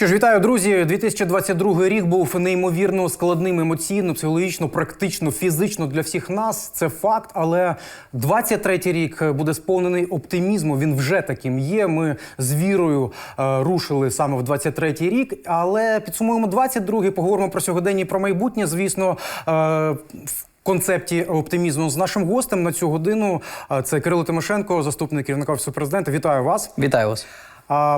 Що ж, вітаю, друзі. 2022 рік був неймовірно складним емоційно, психологічно, практично, фізично для всіх нас. Це факт. Але 23-й рік буде сповнений оптимізму. Він вже таким є. Ми з вірою е, рушили саме в 23-й рік. Але підсумуємо 22-й, поговоримо про сьогодення і про майбутнє. Звісно. Е, в Концепті оптимізму з нашим гостем на цю годину е, це Кирило Тимошенко, заступник керівника офісу президента. Вітаю вас. Вітаю вас.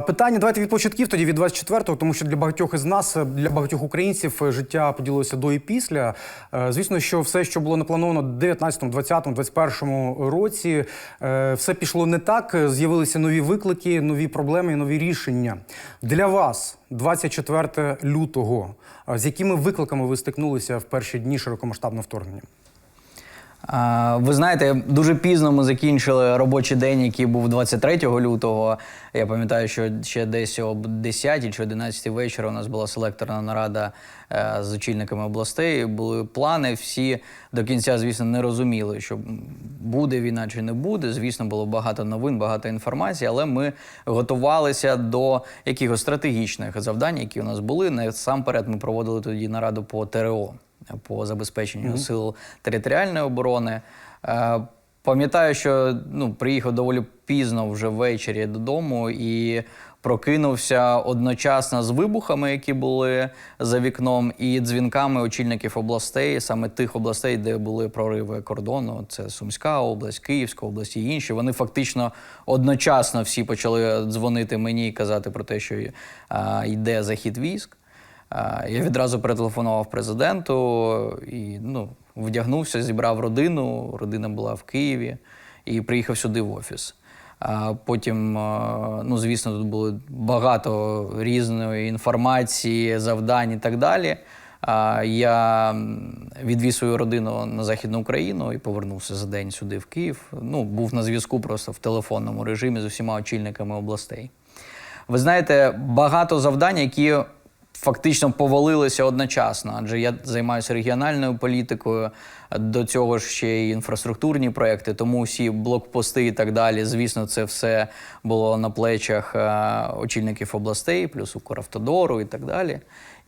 Питання давайте від початків, тоді від 24-го, тому що для багатьох із нас, для багатьох українців, е, життя поділилося до і після. Е, Звісно, що все, що було наплановано в 19-му, 20-му, 21-му році, е, все пішло не так. З'явилися нові виклики, нові проблеми нові рішення. Для вас 24 лютого. З якими викликами ви стикнулися в перші дні широкомасштабного вторгнення? Ви знаєте, дуже пізно ми закінчили робочий день, який був 23 лютого. Я пам'ятаю, що ще десь об 10 чи 11 вечора у нас була селекторна нарада е, з очільниками областей. Були плани. Всі до кінця, звісно, не розуміли, що буде війна чи не буде. Звісно, було багато новин, багато інформації, але ми готувалися до якихось стратегічних завдань, які у нас були. Насамперед, ми проводили тоді нараду по ТРО по забезпеченню сил територіальної оборони. Е, Пам'ятаю, що ну, приїхав доволі пізно вже ввечері додому і прокинувся одночасно з вибухами, які були за вікном, і дзвінками очільників областей, саме тих областей, де були прориви кордону. Це Сумська область, Київська область і інші. Вони фактично одночасно всі почали дзвонити мені і казати про те, що е, йде захід військ. Е, Я відразу перетелефонував президенту і ну, вдягнувся, зібрав родину. Родина була в Києві і приїхав сюди в офіс. А Потім, е, ну звісно, тут було багато різної інформації, завдань і так далі. Я м, відвіз свою родину на Західну Україну і повернувся за день сюди, в Київ. Ну, був на зв'язку просто в телефонному режимі з усіма очільниками областей. Ви знаєте, багато завдань, які фактично повалилися одночасно, адже я займаюся регіональною політикою. До цього ще й інфраструктурні проекти, тому всі блокпости і так далі. Звісно, це все було на плечах е, очільників областей, плюс Укравтодору і так далі.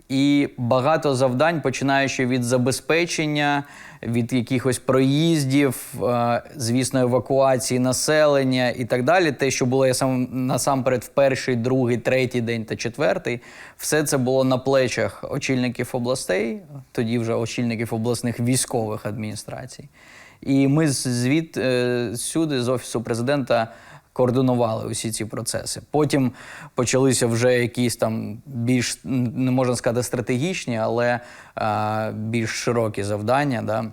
І багато завдань, починаючи від забезпечення, від якихось проїздів, е, звісно, евакуації населення і так далі. Те, що було я сам насамперед в перший, другий, третій день та четвертий, все це було на плечах очільників областей, тоді вже очільників обласних військових адміністрацій. І ми звід е, сюди, з офісу президента, координували усі ці процеси. Потім почалися вже якісь там більш не можна сказати стратегічні, але більш широкі завдання. Да?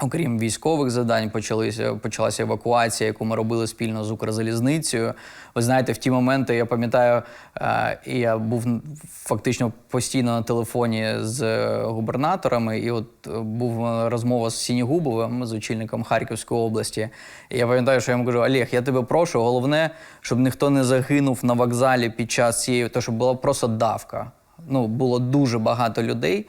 Окрім військових завдань, почалися почалася евакуація, яку ми робили спільно з Укрзалізницею. Ви знаєте, в ті моменти я пам'ятаю, е, я був фактично постійно на телефоні з е, губернаторами, і от е, був розмова з Сінігубовим, з очільником Харківської області. І я пам'ятаю, що я йому кажу: Олег, я тебе прошу, головне, щоб ніхто не загинув на вокзалі під час цієї, то щоб була просто давка. Ну було дуже багато людей.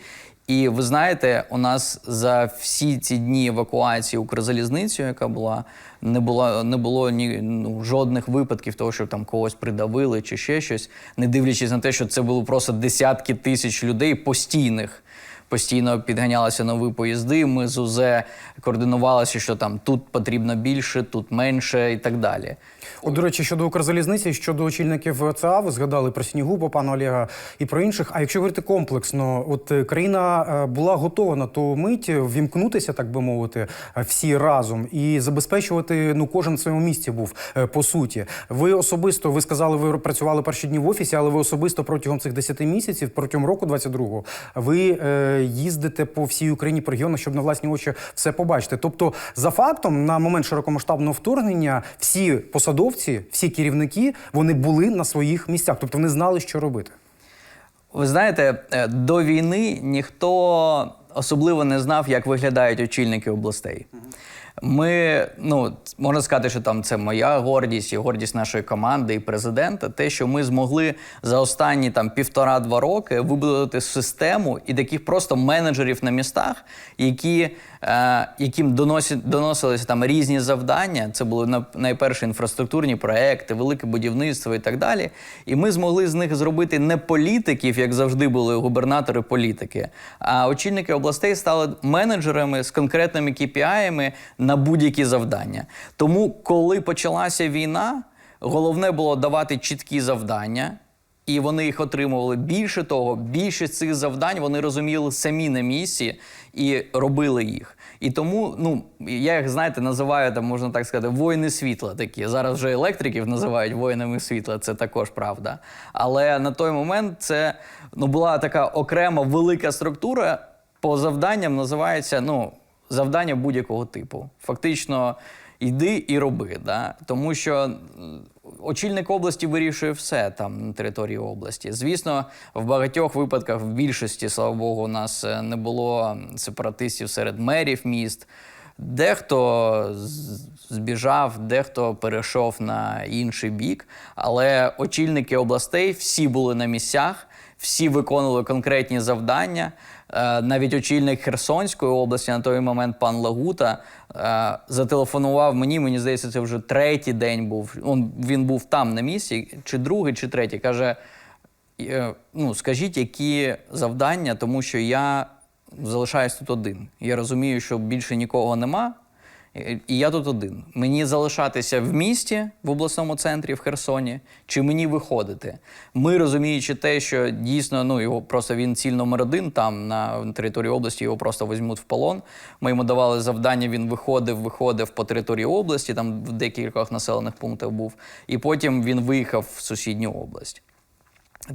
І ви знаєте, у нас за всі ці дні евакуації Укрзалізницею, яка була, не було, не було ні ну, жодних випадків того, що там когось придавили чи ще щось, не дивлячись на те, що це було просто десятки тисяч людей постійних. Постійно підганялися нові поїзди. Ми з УЗ координувалися, що там тут потрібно більше, тут менше і так далі. От, до речі, щодо Укрзалізниці, щодо очільників ЦА, ви згадали про Снігуба, пана Олега і про інших. А якщо говорити комплексно, от е, країна е, була готова на ту мить вімкнутися, так би мовити, е, всі разом і забезпечувати ну кожен в своєму місці був по суті. Ви особисто ви сказали, ви працювали перші дні в офісі, але ви особисто протягом цих 10 місяців, протягом року 22-го, ви їздите по всій Україні по регіонах, щоб на власні очі все побачити. Тобто, за фактом, на момент широкомасштабного вторгнення, всі посадовці, всі керівники, вони були на своїх місцях, тобто вони знали, що робити. Ви знаєте, е, до війни ніхто особливо не знав, як виглядають очільники областей. Ми, ну, можна сказати, що там це моя гордість і гордість нашої команди і президента. Те, що ми змогли за останні там півтора-два роки вибудувати систему і таких просто менеджерів на містах, які, е, яким доносять, доносилися там різні завдання. Це були на- найперше інфраструктурні проекти, велике будівництво і так далі. І ми змогли з них зробити не політиків, як завжди були губернатори політики, а очільники областей стали менеджерами з конкретними KPI-ами на будь-які завдання. Тому, коли почалася війна, головне було давати чіткі завдання. І вони їх отримували. Більше того, більшість цих завдань вони розуміли самі на місці і робили їх. І тому, ну я їх знаєте, називаю там, можна так сказати, воїни світла такі. Зараз вже електриків називають воїнами світла, це також правда. Але на той момент це ну, була така окрема велика структура по завданням називається ну, завдання будь-якого типу. Фактично, йди і роби. Да? Тому що очільник області вирішує все там на території області. Звісно, в багатьох випадках, в більшості, слава Богу, у нас е, не було сепаратистів серед мерів міст. Дехто збіжав, дехто перейшов на інший бік, але очільники областей всі були на місцях, всі виконували конкретні завдання. Е, Навіть очільник Херсонської області на той момент пан Лагута е, зателефонував мені. Мені здається, це вже третій день був. Він був там на місці, чи другий, чи третій. Каже: е, ну, скажіть, які завдання, тому що я залишаюсь тут один. Я розумію, що більше нікого нема. І- я тут один. Мені залишатися в місті, в обласному центрі, в Херсоні, чи мені виходити? Ми розуміючи те, що дійсно ну його просто він ціль номер один там на території області, його просто візьмуть в полон. Ми йому давали завдання. Він виходив, виходив по території області, там в декількох населених пунктах був, і потім він виїхав в сусідню область.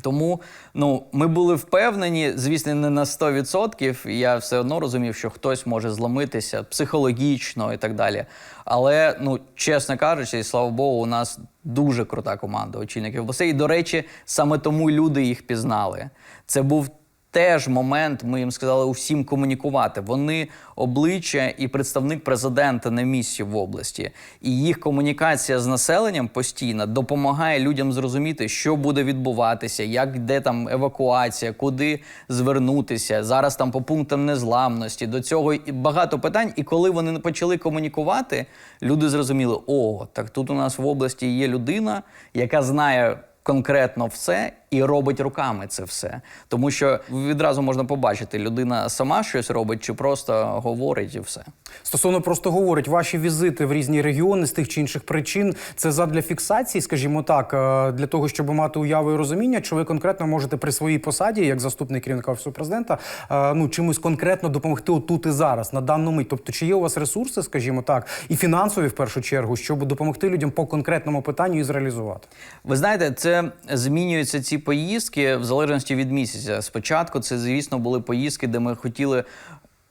Тому ну, ми були впевнені, звісно, не на 100%. Я все одно розумів, що хтось може зламитися психологічно і так далі. Але, ну, чесно кажучи, і слава Богу, у нас дуже крута команда очільників областей. І, до речі, саме тому люди їх пізнали. Це був теж момент, ми їм сказали усім комунікувати. Вони обличчя і представник президента на місці в області. І їх комунікація з населенням постійно допомагає людям зрозуміти, що буде відбуватися, як де там евакуація, куди звернутися. Зараз там по пунктам незламності. До цього і багато питань. І коли вони почали комунікувати, люди зрозуміли: о, так тут у нас в області є людина, яка знає конкретно все і робить руками це все. Тому що відразу можна побачити, людина сама щось робить чи просто говорить і все. Стосовно просто говорить, ваші візити в різні регіони з тих чи інших причин це задля фіксації, скажімо так, е, для того, щоб мати уяву і розуміння, чи ви конкретно можете при своїй посаді, як заступник керівника офісу президента, е, ну чимось конкретно допомогти отут і зараз, на дану мить. Тобто, чи є у вас ресурси, скажімо так, і фінансові в першу чергу, щоб допомогти людям по конкретному питанню і зреалізувати? Ви знаєте, це змінюються ці поїздки в залежності від місяця. Спочатку це, звісно, були поїздки, де ми хотіли.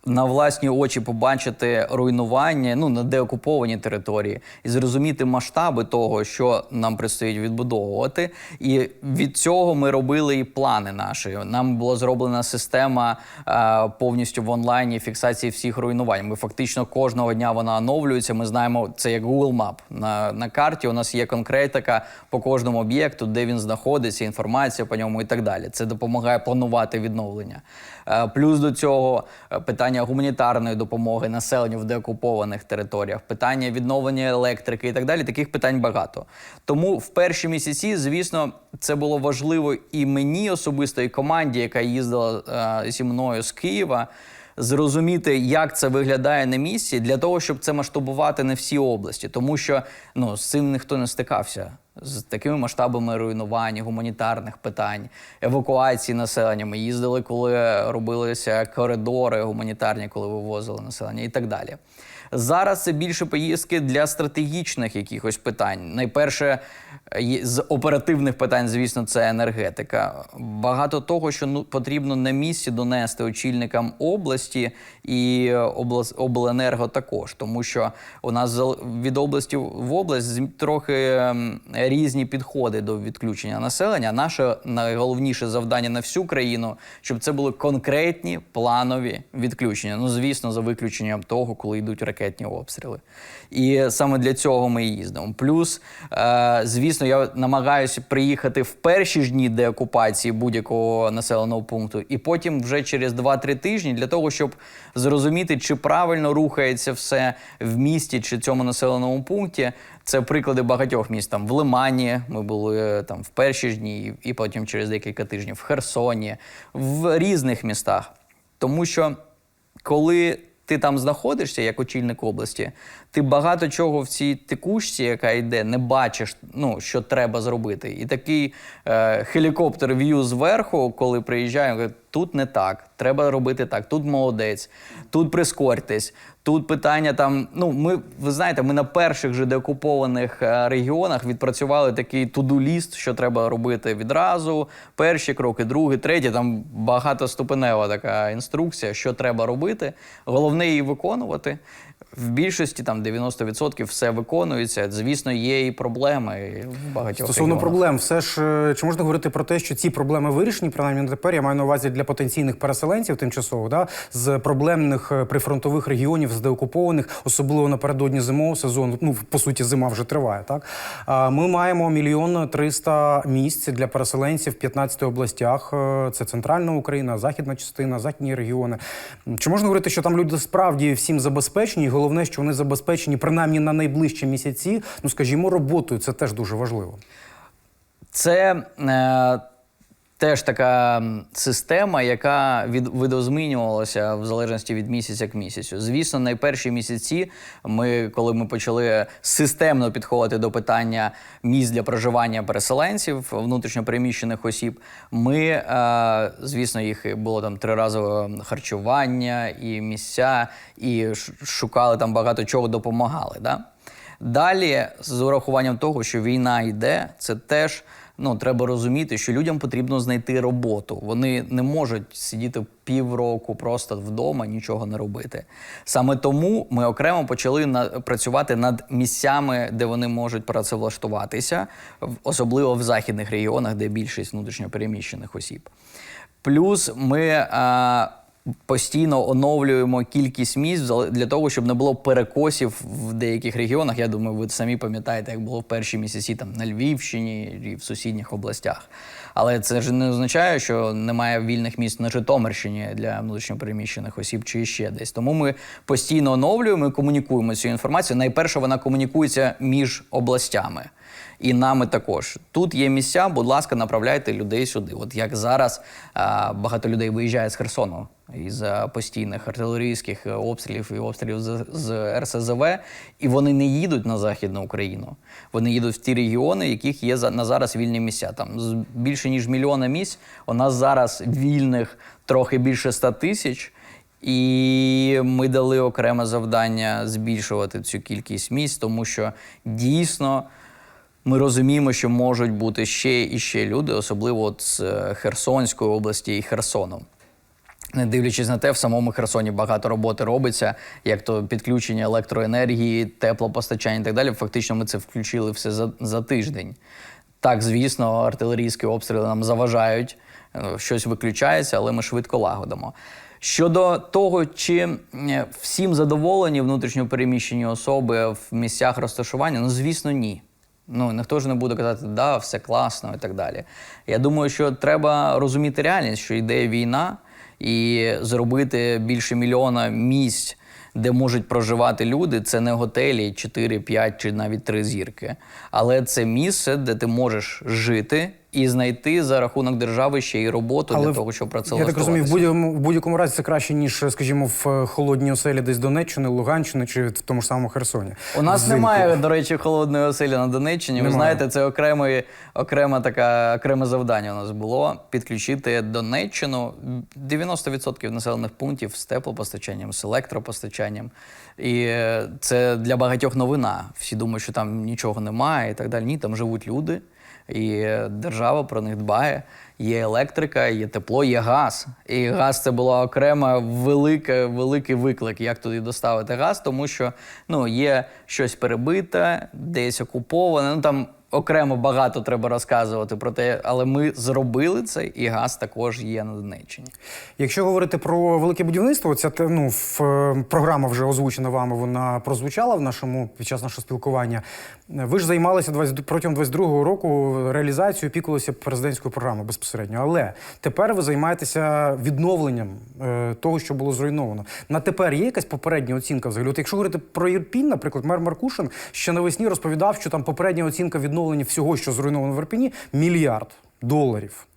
На власні очі побачити руйнування ну на деокупованій території і зрозуміти масштаби того, що нам предстоїть відбудовувати. І від цього ми робили і плани наші. Нам була зроблена система е, повністю в онлайні фіксації всіх руйнувань. Ми фактично кожного дня вона оновлюється. Ми знаємо це як Google Map. На, на карті у нас є конкретика по кожному об'єкту, де він знаходиться, інформація по ньому і так далі. Це допомагає планувати відновлення. Е, Плюс до цього е, питання гуманітарної допомоги населенню в деокупованих територіях, питання відновлення електрики і так далі. Таких питань багато. Тому в перші місяці, звісно, це було важливо і мені особисто, і команді, яка їздила е, зі мною з Києва. Зрозуміти, як це виглядає на місці, для того, щоб це масштабувати не всі області, тому що ну з цим ніхто не стикався з такими масштабами руйнувань, гуманітарних питань, евакуації населення. Ми їздили, коли робилися коридори гуманітарні, коли вивозили населення, і так далі. Зараз це більше поїздки для стратегічних якихось питань. Найперше з оперативних питань, звісно, це енергетика. Багато того, що ну потрібно на місці донести очільникам області і облас, обленерго також, тому що у нас від області в область трохи різні підходи до відключення населення. Наше найголовніше завдання на всю країну, щоб це були конкретні планові відключення. Ну звісно, за виключенням того, коли йдуть ракетні ракетні обстріли. І саме для цього ми їздимо. Плюс, е, звісно, я намагаюся приїхати в перші ж дні деокупації будь-якого населеного пункту, і потім вже через 2-3 тижні для того, щоб зрозуміти, чи правильно рухається все в місті чи цьому населеному пункті. Це приклади багатьох міст. Там в Лимані ми були е, там в перші ж дні, і потім через декілька тижнів в Херсоні, в різних містах. Тому що коли ти там знаходишся як очільник області, ти багато чого в цій текучці, яка йде, не бачиш, ну що треба зробити. І такий е, хелікоптер в'ю зверху, коли приїжджає, тут не так, треба робити так, тут молодець, тут прискорьтесь. Тут питання там. Ну, ми ви знаєте, ми на перших же деокупованих е, регіонах відпрацювали такий туду-ліст, що треба робити відразу. Перші кроки, другий, третій. Там багатоступенева така інструкція, що треба робити. Головне її виконувати. В більшості там 90% все виконується. Звісно, є і проблеми в багатьох Стосовно регіонах. проблем, все ж е, чи можна говорити про те, що ці проблеми вирішені, принаймні на тепер я маю на увазі для потенційних переселенців тимчасово, да, з проблемних е, прифронтових регіонів, з деокупованих, особливо напередодні зимового сезону. Ну по суті, зима вже триває. Так ми маємо мільйон триста місць для переселенців в 15 областях. Е, Це центральна Україна, західна частина, західні регіони. Чи можна говорити, що там люди справді всім забезпечені? Головне, що вони забезпечені принаймні на найближчі місяці, ну скажімо, роботою. Це теж дуже важливо. Це е, теж така система, яка від, видозмінювалася в залежності від місяця к місяцю. Звісно, найперші місяці, ми, коли ми почали системно підходити до питання місць для проживання переселенців, внутрішньопереміщених осіб, ми, е, звісно, їх було там триразове харчування і місця, і шукали там багато чого допомагали. Да? Далі, з урахуванням того, що війна йде, це теж ну, треба розуміти, що людям потрібно знайти роботу. Вони не можуть сидіти півроку просто вдома, нічого не робити. Саме тому ми окремо почали на, працювати над місцями, де вони можуть працевлаштуватися, особливо в західних регіонах, де більшість внутрішньопереміщених осіб. Плюс ми а, постійно оновлюємо кількість місць для того, щоб не було перекосів в деяких регіонах. Я думаю, ви самі пам'ятаєте, як було в перші місяці там на Львівщині і в сусідніх областях. Але це ж не означає, що немає вільних місць на Житомирщині для внутрішньопереміщених осіб чи ще десь. Тому ми постійно оновлюємо і комунікуємо цю інформацію. Найперше вона комунікується між областями. І нами також тут є місця. Будь ласка, направляйте людей сюди. От як зараз багато людей виїжджає з Херсону із постійних артилерійських е, обстрілів і обстрілів з, РСЗВ, і вони не їдуть на західну Україну. Вони їдуть в ті регіони, яких є на зараз вільні місця. Там більше ніж мільйона місць. У нас зараз вільних трохи більше ста тисяч. І ми дали окреме завдання збільшувати цю кількість місць, тому що дійсно ми розуміємо, що можуть бути ще і ще люди, особливо от з е, Херсонської області і Херсону. Не дивлячись на те, в самому Херсоні багато роботи робиться, як то підключення електроенергії, теплопостачання і так далі. Фактично, ми це включили все за, за тиждень. Так, звісно, артилерійські обстріли нам заважають, е, щось виключається, але ми швидко лагодимо. Щодо того, чи е, всім задоволені внутрішньо переміщені особи в місцях розташування, ну звісно, ні. Ну, ніхто ж не буде казати, да, все класно і так далі. Я думаю, що треба розуміти реальність, що йде війна, і зробити більше мільйона місць, де можуть проживати люди, це не готелі 4, 5 чи навіть 3 зірки. Але це місце, де ти можеш жити і знайти за рахунок держави ще й роботу для того, щоб Я так розумію, в будь-якому, в будь-якому разі це краще, ніж, скажімо, в е, холодній оселі десь Донеччини, Луганщини чи в тому ж самому Херсоні. У нас Взимку. немає, до речі, холодної оселі на Донеччині. Ви знаєте, це окреме, окрема така, окреме завдання у нас було підключити Донеччину 90% населених пунктів з теплопостачанням, з електропостачанням. І е, це для багатьох новина. Всі думають, що там нічого немає і так далі. Ні, там живуть люди, і держава про них дбає. Є електрика, є тепло, є газ. І газ це була окрема велика, великий виклик, як туди доставити газ, тому що ну, є щось перебите, десь окуповане. Ну там окремо багато треба розказувати про те, але ми зробили це, і газ також є на Донеччині. Якщо говорити про велике будівництво, ця ну, в, е, програма вже озвучена вами, вона прозвучала в нашому під час нашого спілкування. Ви ж займалися 20, протягом 22-го року реалізацією опікувалися президентською програмою безпосередньо. Але тепер ви займаєтеся відновленням е, того, що було зруйновано. На тепер є якась попередня оцінка взагалі? От якщо говорити про Ірпінь, наприклад, мер Маркушин ще навесні розповідав, що там попередня оцінка відновлення всього, що зруйновано в Ірпіні, мільярд доларів.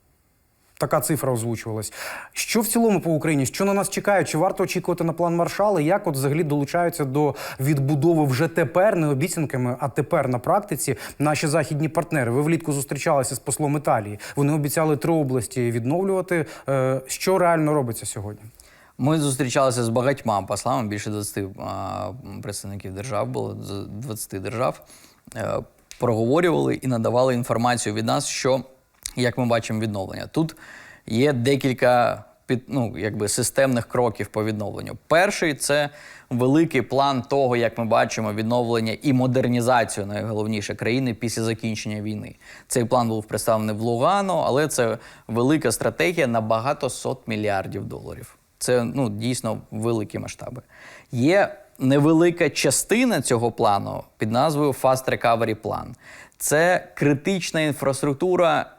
Така цифра озвучувалась. Що в цілому по Україні? Що на нас чекає? Чи варто очікувати на план Маршала? Як от взагалі долучаються до відбудови вже тепер не обіцянками, а тепер на практиці наші західні партнери? Ви влітку зустрічалися з послом Італії. Вони обіцяли три області відновлювати. Е, Що реально робиться сьогодні? Ми зустрічалися з багатьма послами, більше 20 представників держав було з 20 держав. Проговорювали і надавали інформацію від нас, що як ми бачимо відновлення. Тут є декілька під, ну, якби системних кроків по відновленню. Перший це великий план того, як ми бачимо відновлення і модернізацію найголовніше країни після закінчення війни. Цей план був представлений в Лугано, але це велика стратегія на багато сот мільярдів доларів. Це ну, дійсно великі масштаби. Є невелика частина цього плану під назвою Fast Recovery Plan. Це критична інфраструктура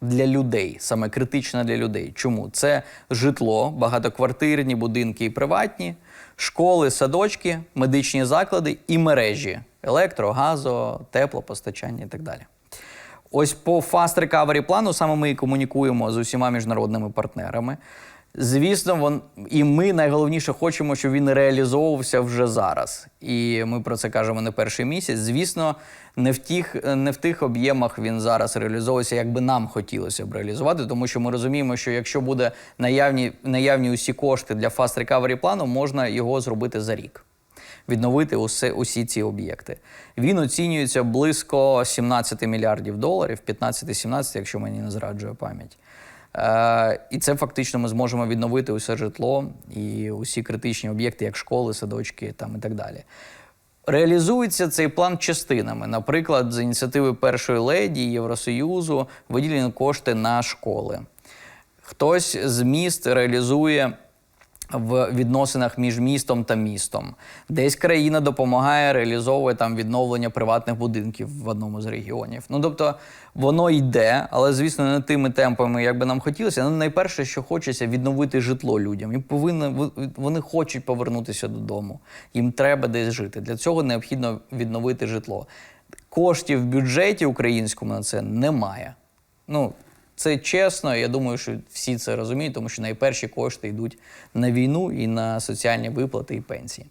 для людей, саме критична для людей. Чому? Це житло, багатоквартирні будинки і приватні, школи, садочки, медичні заклади і мережі електро, газо, теплопостачання і так далі. Ось по Fast Recovery плану саме ми і комунікуємо з усіма міжнародними партнерами. Звісно, вон, і ми найголовніше хочемо, щоб він реалізовувався вже зараз. І ми про це кажемо не перший місяць. Звісно, не в тих, не в тих об'ємах він зараз реалізовується, як би нам хотілося б реалізувати, тому що ми розуміємо, що якщо буде наявні, наявні усі кошти для Fast Recovery плану, можна його зробити за рік відновити усе, усі ці об'єкти. Він оцінюється близько 17 мільярдів доларів, 15-17, якщо мені не зраджує пам'ять. Е, і це фактично ми зможемо відновити усе житло і усі критичні об'єкти, як школи, садочки там, і так далі. Реалізується цей план частинами. Наприклад, з ініціативи першої леді Євросоюзу виділені кошти на школи. Хтось з міст реалізує в відносинах між містом та містом. Десь країна допомагає реалізовує там відновлення приватних будинків в одному з регіонів. Ну тобто воно йде, але звісно не тими темпами, як би нам хотілося. Ну, найперше, що хочеться відновити житло людям. Їм повинно вони хочуть повернутися додому. Їм треба десь жити. Для цього необхідно відновити житло. Коштів в бюджеті українському на це немає. Ну, це чесно, я думаю, що всі це розуміють, тому що найперші кошти йдуть на війну і на соціальні виплати і пенсії.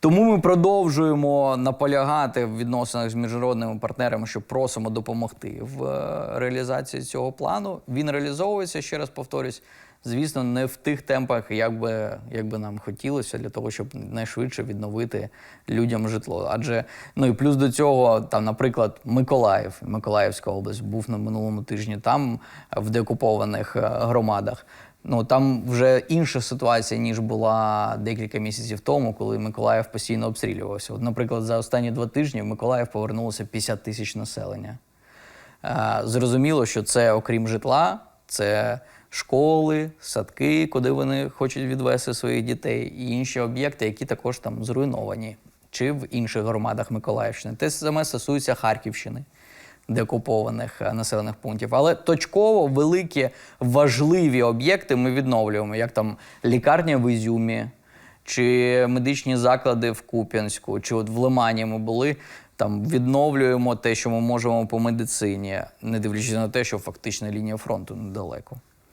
Тому ми продовжуємо наполягати в відносинах з міжнародними партнерами, що просимо допомогти в е, реалізації цього плану. Він реалізовується, ще раз повторюсь, звісно, не в тих темпах, як би, як би нам хотілося, для того, щоб найшвидше відновити людям житло. Адже ну і плюс до цього, там, наприклад, Миколаїв, Миколаївська область, був на минулому тижні там в деокупованих е, громадах. Ну там вже інша ситуація, ніж була декілька місяців тому, коли Миколаїв постійно обстрілювався. От, наприклад, за останні два тижні в Миколаїв повернулося 50 тисяч населення. Е, Зрозуміло, що це окрім житла, це школи, садки, куди вони хочуть відвести своїх дітей, і інші об'єкти, які також там зруйновані, чи в інших громадах Миколаївщини. Те саме стосується Харківщини деокупованих е, населених пунктів. Але точково великі важливі об'єкти ми відновлюємо, як там лікарня в Ізюмі, чи медичні заклади в Куп'янську, чи от в Лимані ми були. Там відновлюємо те, що ми можемо по медицині, не дивлячись на те, що фактично лінія фронту недалеко.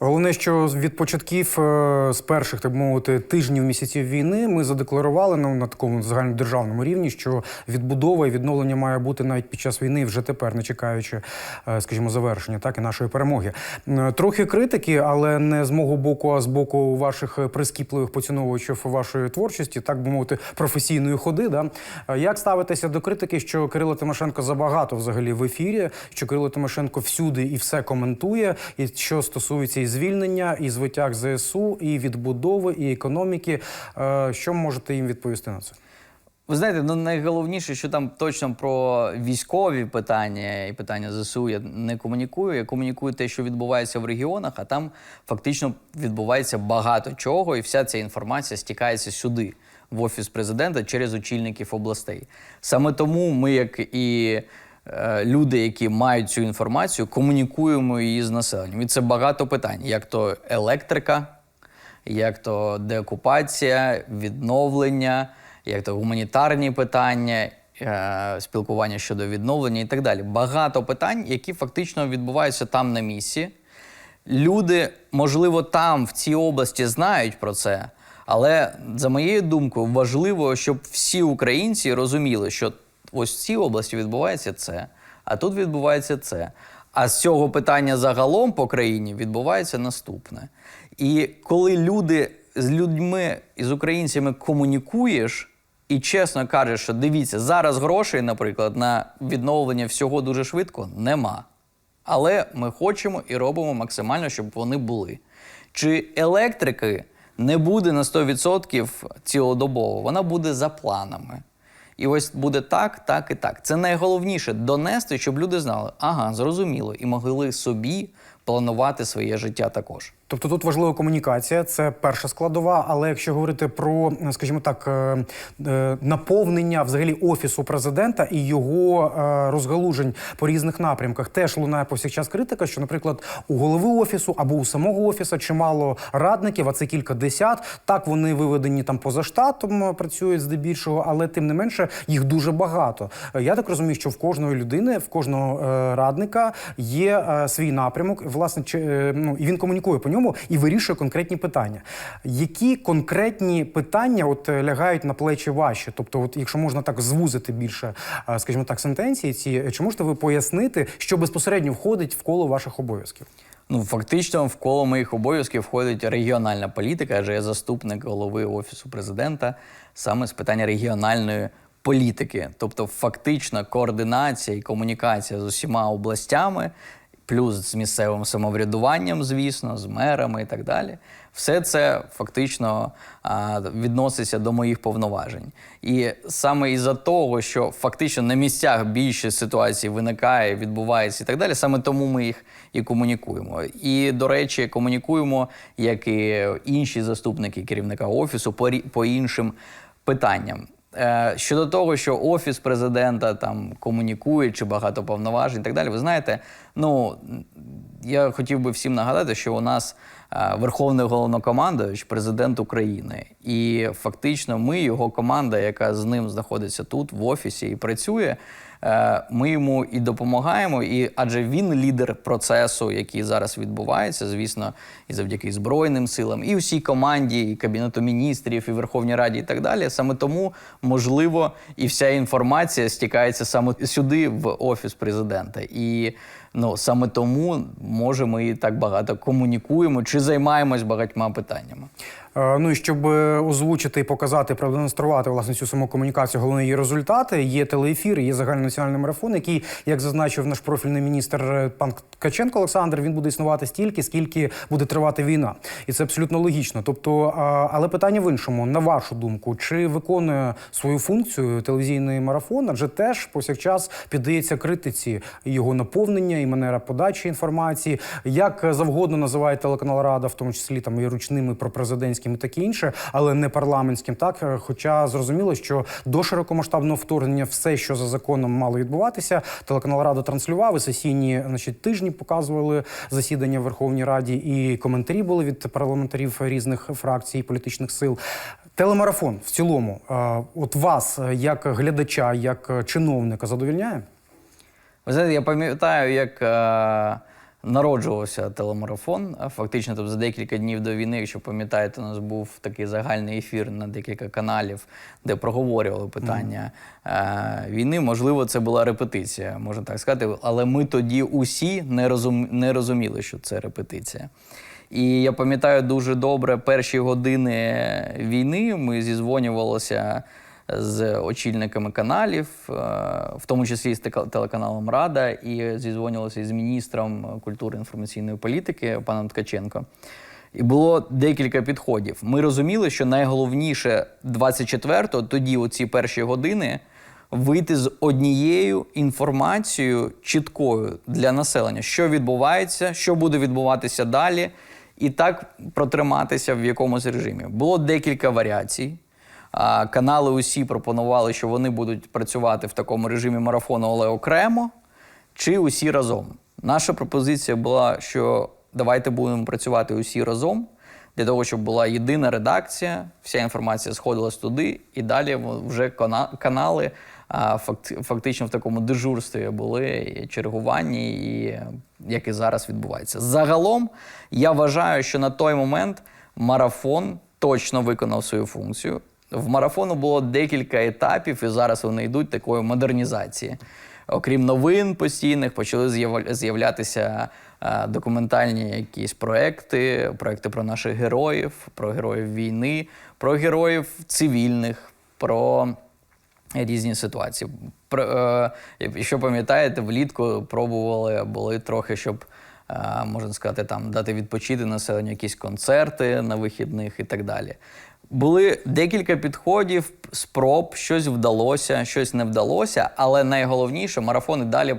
Головне, що від початків е, з перших, так мовити, тижнів місяців війни ми задекларували ну, на такому загальнодержавному рівні, що відбудова і відновлення має бути навіть під час війни, вже тепер, не чекаючи, е, скажімо, завершення, так і нашої перемоги. Е, Трохи критики, але не з мого боку, а з боку ваших прискіпливих поціновувачів вашої творчості, так би мовити, професійної ходи. Да? Е, Як ставитися до критики, що Кирило Тимошенко забагато взагалі в ефірі, що Кирило Тимошенко всюди і все коментує, і що стосується звільнення, і звитяг ЗСУ, і відбудови, і економіки. Е, Що можете їм відповісти на це? Ви знаєте, ну найголовніше, що там точно про військові питання і питання ЗСУ я не комунікую. Я комунікую те, що відбувається в регіонах, а там фактично відбувається багато чого, і вся ця інформація стікається сюди, в офіс президента, через очільників областей. Саме тому ми, як і люди, які мають цю інформацію, комунікуємо її з населенням. І це багато питань, як то електрика як то деокупація, відновлення, як то гуманітарні питання, е, спілкування щодо відновлення і так далі. Багато питань, які фактично відбуваються там на місці. Люди, можливо, там, в цій області, знають про це, але за моєю думкою, важливо, щоб всі українці розуміли, що ось в цій області відбувається це, а тут відбувається це. А з цього питання загалом по країні відбувається наступне. І коли люди з людьми і з українцями комунікуєш і чесно кажеш, що дивіться, зараз грошей, наприклад, на відновлення всього дуже швидко нема. Але ми хочемо і робимо максимально, щоб вони були. Чи електрики не буде на 100% цілодобово, вона буде за планами. І ось буде так, так і так. Це найголовніше донести, щоб люди знали, ага, зрозуміло, і могли собі планувати своє життя також. Тобто тут важлива комунікація, це перша складова. Але якщо говорити про, скажімо так, е, е, наповнення взагалі офісу президента і його е, розгалужень по різних напрямках, теж лунає повсякчас критика, що, наприклад, у голови офісу або у самого офісу чимало радників, а це кілька десят. Так вони виведені там поза штатом, е, працюють здебільшого, але тим не менше їх дуже багато. Е, Я так розумію, що в кожної людини, в кожного е, радника є е, свій напрямок. Власне, чи, е, ну і він комунікує по ньому і вирішує конкретні питання. Які конкретні питання от е, лягають на плечі ваші? Тобто, от якщо можна так звузити більше, е, скажімо так, сентенції, ці чи можете ви пояснити, що безпосередньо входить в коло ваших обов'язків? Ну, фактично, в коло моїх обов'язків входить регіональна політика, адже я заступник голови Офісу президента саме з питання регіональної політики. Тобто, фактично, координація і комунікація з усіма областями, плюс з місцевим самоврядуванням, звісно, з мерами і так далі. Все це фактично відноситься до моїх повноважень. І саме із-за того, що фактично на місцях більше ситуацій виникає, відбувається і так далі, саме тому ми їх і комунікуємо. І, до речі, комунікуємо, як і інші заступники керівника офісу, по, іншим питанням. Е, Щодо того, що офіс президента там комунікує чи багато повноважень і так далі, ви знаєте, ну я хотів би всім нагадати, що у нас верховний головнокомандуючий президент України, і фактично ми, його команда, яка з ним знаходиться тут, в офісі і працює. е, Ми йому і допомагаємо, і адже він лідер процесу, який зараз відбувається, звісно, і завдяки Збройним силам, і всій команді, і Кабінету міністрів, і Верховній Раді, і так далі. Саме тому, можливо, і вся інформація стікається саме сюди, в офіс президента. І ну саме тому, може, ми і так багато комунікуємо чи займаємось багатьма питаннями. Е, Ну і щоб е, озвучити і показати, продемонструвати власне цю саму комунікацію, головні її результати. Є телеефір, є загальнонаціональний марафон, який, як зазначив наш профільний міністр е, пан Ткаченко Олександр, він буде існувати стільки, скільки буде тривати війна, і це абсолютно логічно. Тобто, але питання в іншому, на вашу думку, чи виконує свою функцію телевізійний марафон? Адже теж повсякчас піддається критиці його наповнення і манера подачі інформації, як завгодно називає телеканал Рада, в тому числі там і ручними пропрезидентським і таке інше, але не парламентським. Так, Е, хоча зрозуміло, що до широкомасштабного вторгнення все, що за законом мало відбуватися, телеканал Рада транслював і сесійні значить, тижні показували засідання в Верховній Раді, і коментарі були від парламентарів різних фракцій, політичних сил. Телемарафон в цілому, е, от вас е, як глядача, як чиновника, задовільняє? Ви знаєте, я пам'ятаю, як е, народжувався телемарафон. Фактично, тобто за декілька днів до війни, якщо пам'ятаєте, у нас був такий загальний ефір на декілька каналів, де проговорювали питання е, війни. Можливо, це була репетиція, можна так сказати. Але ми тоді усі не, розум, не розуміли, що це репетиція. І я пам'ятаю дуже добре перші години війни. Ми зізвонювалися з очільниками каналів, е, в тому числі з телеканалом Рада, і зізвонювалися з міністром культури і інформаційної політики паном Ткаченко. І було декілька підходів. Ми розуміли, що найголовніше 24-го, тоді, у ці перші години, вийти з однією інформацією чіткою для населення, що відбувається, що буде відбуватися далі, і так протриматися в якомусь режимі. Було декілька варіацій. Канали усі пропонували, що вони будуть працювати в такому режимі марафону, але окремо, чи усі разом. Наша пропозиція була, що давайте будемо працювати усі разом, для того, щоб була єдина редакція, вся інформація сходилась туди, і далі вже канали факт- фактично в такому дежурстві були чергуванні, і як і зараз відбувається. Загалом я вважаю, що на той момент марафон точно виконав свою функцію. В марафону було декілька етапів, і зараз вони йдуть такої модернізації. Окрім новин постійних, почали з'являтися е, документальні якісь проекти, проекти про наших героїв, про героїв війни, про героїв цивільних, про різні ситуації. Про, е, якщо пам'ятаєте, влітку пробували були трохи, щоб е, можна сказати, там дати відпочити населенню, якісь концерти на вихідних і так далі. Були декілька підходів, спроб, щось вдалося, щось не вдалося, але найголовніше, марафон і далі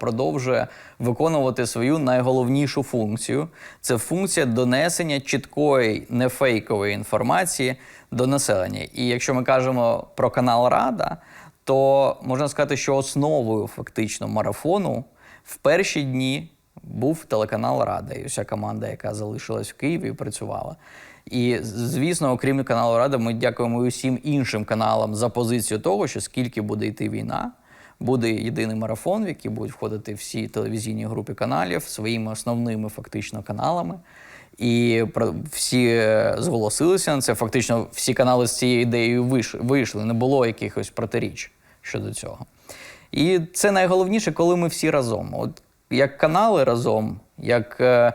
продовжує виконувати свою найголовнішу функцію. Це функція донесення чіткої, нефейкової інформації до населення. І якщо ми кажемо про канал Рада, то можна сказати, що основою фактично марафону в перші дні був телеканал Рада і вся команда, яка залишилась в Києві і працювала. І звісно, окрім каналу Рада, ми дякуємо усім іншим каналам за позицію того, що скільки буде йти війна, буде єдиний марафон, в який будуть входити всі телевізійні групи каналів своїми основними фактично каналами. І всі е, зголосилися на це. Фактично, всі канали з цією ідеєю вийшли. Не було якихось протиріч щодо цього. І це найголовніше, коли ми всі разом. От як канали разом, як е,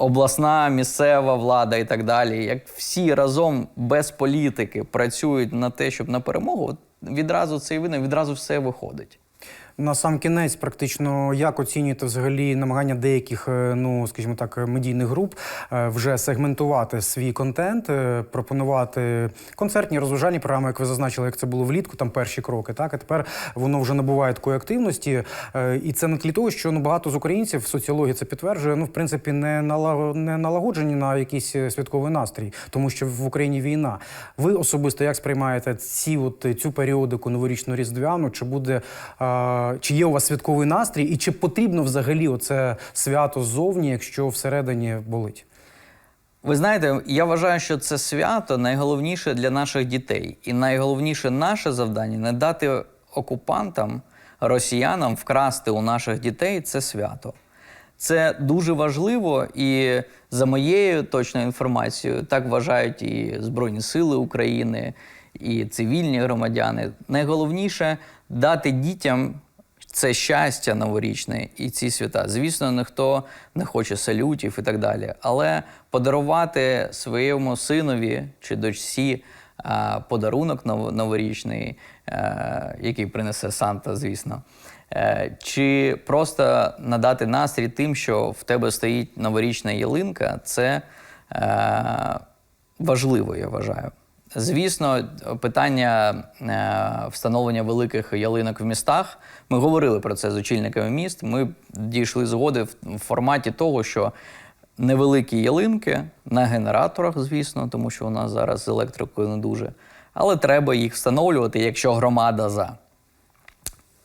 обласна, місцева влада і так далі, як всі разом без політики працюють на те, щоб на перемогу, відразу це і видно, відразу все виходить. На сам кінець, практично, як оцінюєте взагалі намагання деяких, е, ну скажімо так, медійних груп е, вже сегментувати свій контент, е, пропонувати концертні розважальні програми, як ви зазначили, як це було влітку, там перші кроки. Так, а тепер воно вже набуває такої активності, і це на тлі того, що ну багато з українців соціологія це підтверджує. Ну, в принципі, не не налагоджені на якийсь святковий настрій, тому що в Україні війна. Ви особисто як сприймаєте ці от цю періодику новорічну різдвяну? Чи буде чи є у вас святковий настрій, і чи потрібно взагалі оце свято ззовні, якщо всередині болить? Ви знаєте, я вважаю, що це свято найголовніше для наших дітей. І найголовніше наше завдання не дати окупантам, росіянам вкрасти у наших дітей це свято. Це дуже важливо, і за моєю точною інформацією, так вважають і Збройні Сили України, і цивільні громадяни. Найголовніше дати дітям це щастя новорічне і ці свята. Звісно, ніхто не хоче салютів і так далі. Але подарувати своєму синові чи дочці подарунок нов- новорічний, е, який принесе Санта, звісно. Е, Чи просто надати настрій тим, що в тебе стоїть новорічна ялинка, це е, важливо, я вважаю. Звісно, питання е, встановлення великих ялинок в містах. Ми говорили про це з очільниками міст. Ми дійшли згоди в, форматі того, що невеликі ялинки на генераторах, звісно, тому що у нас зараз з електрикою не дуже. Але треба їх встановлювати, якщо громада за.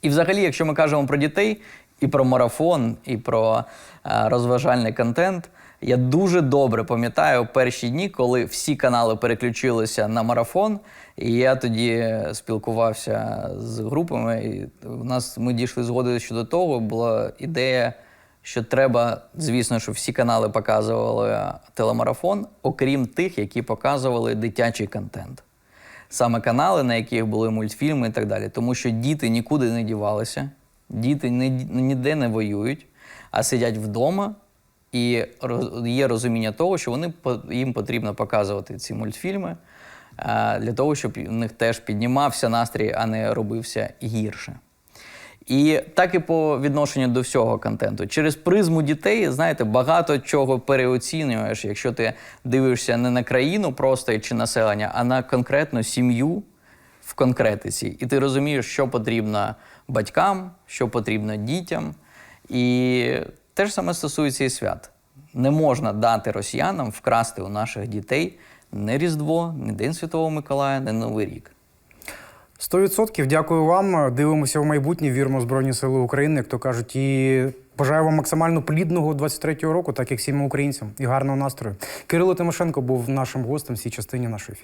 І взагалі, якщо ми кажемо про дітей, і про марафон, і про е, розважальний контент, я дуже добре пам'ятаю перші дні, коли всі канали переключилися на марафон, і я тоді спілкувався з групами. І у нас ми дійшли згоди щодо того, була ідея, що треба, звісно, щоб всі канали показували телемарафон, окрім тих, які показували дитячий контент саме канали, на яких були мультфільми і так далі. Тому що діти нікуди не дівалися, діти ні- ніде не воюють, а сидять вдома. І є розуміння того, що вони їм потрібно показувати ці мультфільми е, для того, щоб у них теж піднімався настрій, а не робився гірше. І так і по відношенню до всього контенту. Через призму дітей, знаєте, багато чого переоцінюєш, якщо ти дивишся не на країну просто чи населення, а на конкретну сім'ю в конкретиці. І ти розумієш, що потрібно батькам, що потрібно дітям. І те ж саме стосується і свят. Не можна дати росіянам вкрасти у наших дітей не Різдво, не День Святого Миколая, не Новий рік. 100% дякую вам. Дивимося в майбутнє, віримо Збройні Сили України, як то кажуть, і бажаю вам максимально плідного 23-го року, так як всім українцям, і гарного настрою. Кирило Тимошенко був нашим гостем в цій частині нашого ефіру.